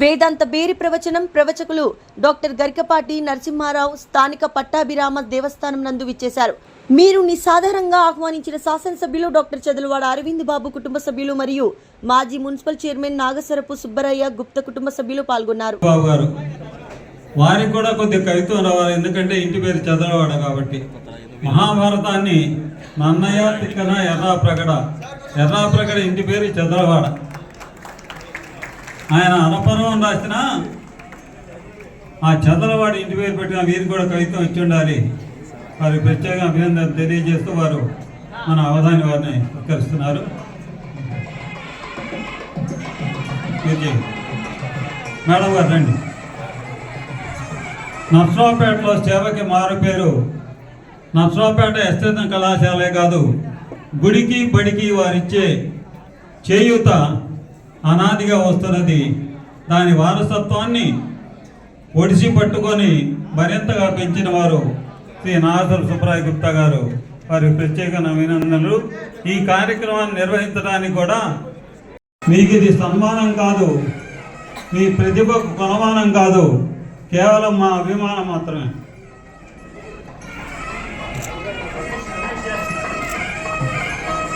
వేదాంత బేరి ప్రవచనం ప్రవచకులు డాక్టర్ గరికపాటి నరసింహారావు స్థానిక పట్టాభిరామ దేవస్థానం నందు విచ్చేశారు. మీరు నిసాధారణంగా ఆహ్వానించిన శాసనసభ్యులు డాక్టర్ చదలవాడ అరవింద్ బాబు కుటుంబ సభ్యులు మరియు మాజీ మున్సిపల్ చైర్మన్ నాగసరపు సుబ్బరయ్య గుప్త కుటుంబ సభ్యులు పాల్గొన్నారు. వారికి కూడా కొద్దిగా కవిత్వం రావాలి ఎందుకంటే ఇంటి పేరు చదలవాడ కాబట్టి. మహాభారతాన్ని నన్నయ్య తిక్కన ఎర్రా ప్రగడ ఎర్రా ప్రగడ ఇంటి పేరు చదలవాడ. ఆయన అనపర్వం రాసిన ఆ చదలవాడి ఇంటి పేరు పెట్టిన వీరికి కూడా కవిత్వం ఇచ్చి ఉండాలి. వారి ప్రత్యేక అభినందన తెలియజేస్తూ వారు మన అవధాని వారిని ఉత్కరిస్తున్నారు. మేడం గారు రండి. నర్సరావుపేటలో సేవకి మారు పేరు. నర్సరావుపేట ఎస్టేతం కళాశాలే కాదు గుడికి బడికి వారిచ్చే చేయూత అనాదిగా వస్తున్నది. దాని వారసత్వాన్ని ఒడిసి పట్టుకొని మరింతగా పెంచిన వారు శ్రీ నాసర్ సుబ్రాయ్ గుప్తా గారు. వారి ప్రత్యేక అభినందనలు ఈ కార్యక్రమాన్ని నిర్వహించడానికి కూడా మీకు ఇది సన్మానం కాదు. మీ ప్రతిభకు కొనమానం కాదు. కేవలం మా అభిమానం మాత్రమే.